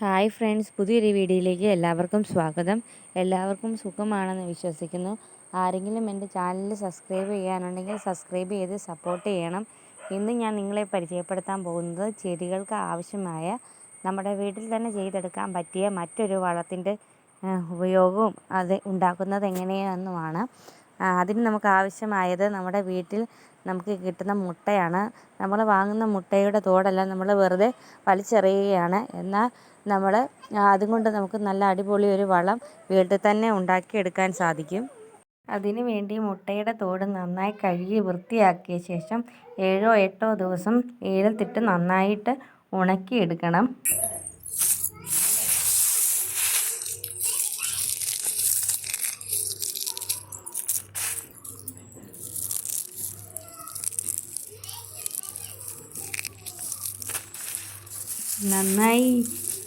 Hi friends പുതിയൊരു വീഡിയോയിലേക്ക് എല്ലാവർക്കും സ്വാഗതം. എല്ലാവർക്കും സുഖമാണെന്ന് വിശ്വസിക്കുന്നു. ആരെങ്കിലും എന്റെ ചാനൽ സബ്സ്ക്രൈബ് ചെയ്യാനുണ്ടെങ്കിൽ സബ്സ്ക്രൈബ് ചെയ്ത് സപ്പോർട്ട് ചെയ്യണം. ഇന്ന് ഞാൻ നിങ്ങളെ പരിചയപ്പെടുത്താൻ പോകുന്നത് ചെടികൾക്ക് ആവശ്യമായ നമ്മുടെ വീട്ടിൽ തന്നെ ചെയ്തെടുക്കാൻ പറ്റിയ മറ്റൊരു വളത്തിന്റെ ഉപയോഗവും അത് ഉണ്ടാക്കുന്നത് എങ്ങനെയാണെന്നുമാണ്. അതിന് നമുക്ക് ആവശ്യമായത് നമ്മുടെ വീട്ടിൽ നമുക്ക് കിട്ടുന്ന മുട്ടയാണ്. നമ്മൾ വാങ്ങുന്ന മുട്ടയുടെ തോടെല്ലാം നമ്മൾ വെറുതെ വലിച്ചെറിയുകയാണ്. എന്നാൽ നമ്മൾ അതുകൊണ്ട് നമുക്ക് നല്ല അടിപൊളി ഒരു വളം വീട്ടിൽ തന്നെ ഉണ്ടാക്കിയെടുക്കാൻ സാധിക്കും. അതിനു വേണ്ടി മുട്ടയുടെ തോട് നന്നായി കഴുകി വൃത്തിയാക്കിയ ശേഷം ഏഴോ എട്ടോ ദിവസം ഏലത്തിട്ട് നന്നായിട്ട് ഉണക്കിയെടുക്കണം. നന്നായി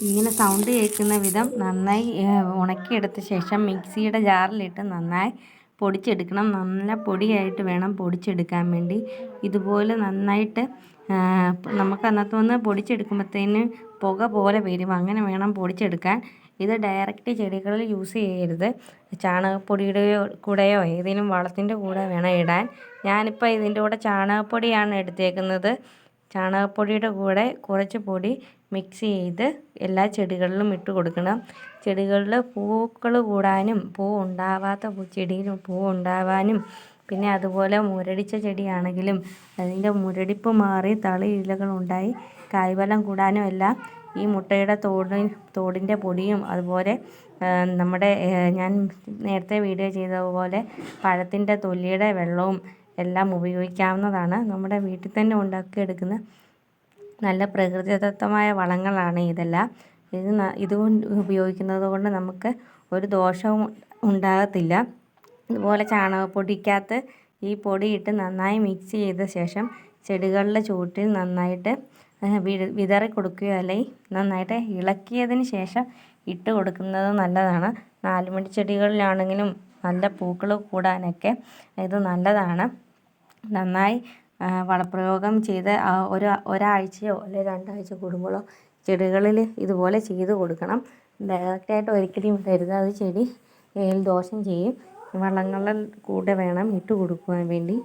ഇങ്ങനെ സൗണ്ട് കേൾക്കുന്ന വിധം നന്നായി ഉണക്കിയെടുത്ത ശേഷം മിക്സിയുടെ ജാറിലിട്ട് നന്നായി പൊടിച്ചെടുക്കണം. നല്ല പൊടിയായിട്ട് വേണം പൊടിച്ചെടുക്കാൻ വേണ്ടി. ഇതുപോലെ നന്നായിട്ട് നമുക്ക് അന്നത്തെ ഒന്ന് പൊടിച്ചെടുക്കുമ്പോഴത്തേന് പുക പോലെ വരും. അങ്ങനെ വേണം പൊടിച്ചെടുക്കാൻ. ഇത് ഡയറക്റ്റ് ചെടികളിൽ യൂസ് ചെയ്യരുത്. ചാണകപ്പൊടിയുടെയോ കൂടെയോ ഏതെങ്കിലും വളത്തിന്റെ കൂടെ വേണം ഇടാൻ. ഞാനിപ്പോൾ ഇതിന്റെ കൂടെ ചാണകപ്പൊടിയാണ് എടുത്തേക്കുന്നത്. ചാണകപ്പൊടിയുടെ കൂടെ കുറച്ച് പൊടി മിക്സ് ചെയ്ത് എല്ലാ ചെടികളിലും ഇട്ട് കൊടുക്കണം. ചെടികളിൽ പൂക്കൾ കൂടാനും പൂ ഉണ്ടാവാത്ത ചെടിയിൽ പൂ ഉണ്ടാവാനും പിന്നെ അതുപോലെ മുരടിച്ച ചെടിയാണെങ്കിലും അതിന്റെ മുരടിപ്പ് മാറി തളി ഇലകൾ ഉണ്ടായി കായ്ഫലം കൂടാനും എല്ലാം ഈ മുട്ടയുടെ തോടി തോടിന്റെ പൊടിയും അതുപോലെ നമ്മുടെ ഞാൻ നേരത്തെ വീഡിയോ ചെയ്തതുപോലെ പഴത്തിന്റെ തൊലിയുടെ വെള്ളവും എല്ലാം ഉപയോഗിക്കാവുന്നതാണ്. നമ്മുടെ വീട്ടിൽ തന്നെ ഉണ്ടാക്കിയെടുക്കുന്ന നല്ല പ്രകൃതിദത്തമായ വളങ്ങളാണ് ഇതെല്ലാം. ഇത് ഇതുകൊണ്ട് ഉപയോഗിക്കുന്നത് കൊണ്ട് നമുക്ക് ഒരു ദോഷവും ഉണ്ടാകത്തില്ല. ഇതുപോലെ ചാണകപ്പൊടിക്കകത്ത് ഈ പൊടിയിട്ട് നന്നായി മിക്സ് ചെയ്ത ശേഷം ചെടികളുടെ ചുവട്ടിൽ നന്നായിട്ട് വിതറി കൊടുക്കുകയോ അല്ലെങ്കിൽ നന്നായിട്ട് ഇളക്കിയതിന് ശേഷം ഇട്ട് കൊടുക്കുന്നത് നല്ലതാണ്. നാലുമണി ചെടികളിലാണെങ്കിലും നല്ല പൂക്കൾ കൂടാനൊക്കെ ഇത് നല്ലതാണ്. നന്നായി വളപ്രയോഗം ചെയ്ത് ഒരു ഒരാഴ്ചയോ അല്ലെങ്കിൽ രണ്ടാഴ്ച കൂടുമ്പോഴോ ചെടികളിൽ ഇതുപോലെ ചെയ്ത് കൊടുക്കണം. ഡയറക്റ്റായിട്ട് ഒരിക്കലും ഇടരുത്. അത് ചെടി ദോഷം ചെയ്യും. വളങ്ങളിൽ കൂടെ വേണം ഇട്ട് കൊടുക്കുവാൻ വേണ്ടി.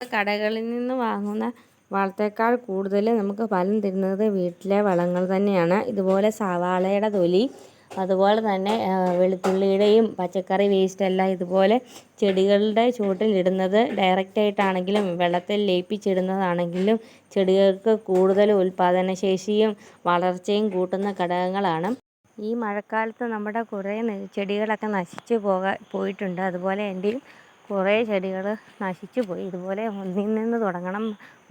കടകളിൽ നിന്ന് വാങ്ങുന്ന വളത്തേക്കാൾ കൂടുതൽ നമുക്ക് ഫലം തരുന്നത് വീട്ടിലെ വളങ്ങൾ തന്നെയാണ്. ഇതുപോലെ സവാളയുടെ തൊലി അതുപോലെ തന്നെ വെളുത്തുള്ളിയുടെയും പച്ചക്കറി വേസ്റ്റ് എല്ലാം ഇതുപോലെ ചെടികളുടെ ചുവട്ടിലിടുന്നത് ഡയറക്റ്റായിട്ടാണെങ്കിലും വെള്ളത്തിൽ ലയിപ്പിച്ചിടുന്നതാണെങ്കിലും ചെടികൾക്ക് കൂടുതൽ ഉൽപാദനശേഷിയും വളർച്ചയും കൂട്ടുന്ന ഘടകങ്ങളാണ്. ഈ മഴക്കാലത്ത് നമ്മുടെ കുറേ ചെടികളൊക്കെ നശിച്ചു പോകാൻ പോയിട്ടുണ്ട്. അതുപോലെ എന്റെയും കുറേ ചെടികൾ നശിച്ചു പോയി. ഇതുപോലെ ഒന്നിൽ നിന്ന് തുടങ്ങണം.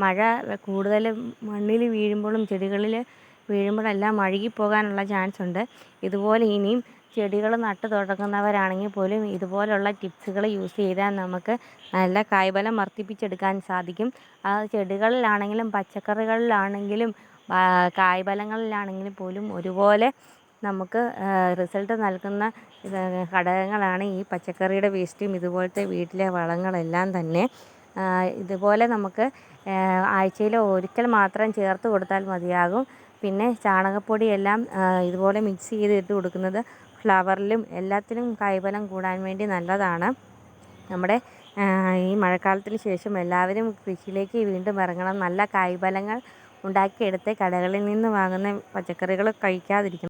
മഴ കൂടുതൽ മണ്ണിൽ വീഴുമ്പോഴും ചെടികളിൽ വീഴുമ്പോഴെല്ലാം അഴുകിപ്പോകാനുള്ള ചാൻസ് ഉണ്ട് ഇതുപോലെ ഇനിയും ചെടികൾ നട്ടു തുടങ്ങുന്നവരാണെങ്കിൽ പോലും ഇതുപോലുള്ള ടിപ്സുകൾ യൂസ് ചെയ്താൽ നമുക്ക് നല്ല കായ്ഫലം വർദ്ധിപ്പിച്ചെടുക്കാൻ സാധിക്കും. ആ ചെടികളിലാണെങ്കിലും പച്ചക്കറികളിലാണെങ്കിലും കായ്ഫലങ്ങളിലാണെങ്കിലും പോലും ഒരുപോലെ നമുക്ക് റിസൾട്ട് നൽകുന്ന ഘടകങ്ങളാണ് ഈ പച്ചക്കറിയുടെ വേസ്റ്റും ഇതുപോലത്തെ വീട്ടിലെ വളങ്ങളെല്ലാം തന്നെ. ഇതുപോലെ നമുക്ക് ആഴ്ചയിൽ ഒരിക്കൽ മാത്രം ചേർത്ത് കൊടുത്താൽ മതിയാകും. പിന്നെ ചാണകപ്പൊടിയെല്ലാം ഇതുപോലെ മിക്സ് ചെയ്ത് ഇട്ട് കൊടുക്കുന്നത് ഫ്ലവറിലും എല്ലാത്തിനും കായ്ഫലം കൂടാൻ വേണ്ടി നല്ലതാണ്. നമ്മുടെ ഈ മഴക്കാലത്തിന് ശേഷം എല്ലാവരും കൃഷിയിലേക്ക് വീണ്ടും ഇറങ്ങണം. നല്ല കായ്ഫലങ്ങൾ ഉണ്ടാക്കിയെടുത്ത് കടകളിൽ നിന്ന് വാങ്ങുന്ന പച്ചക്കറികൾ കഴിക്കാതിരിക്കണം.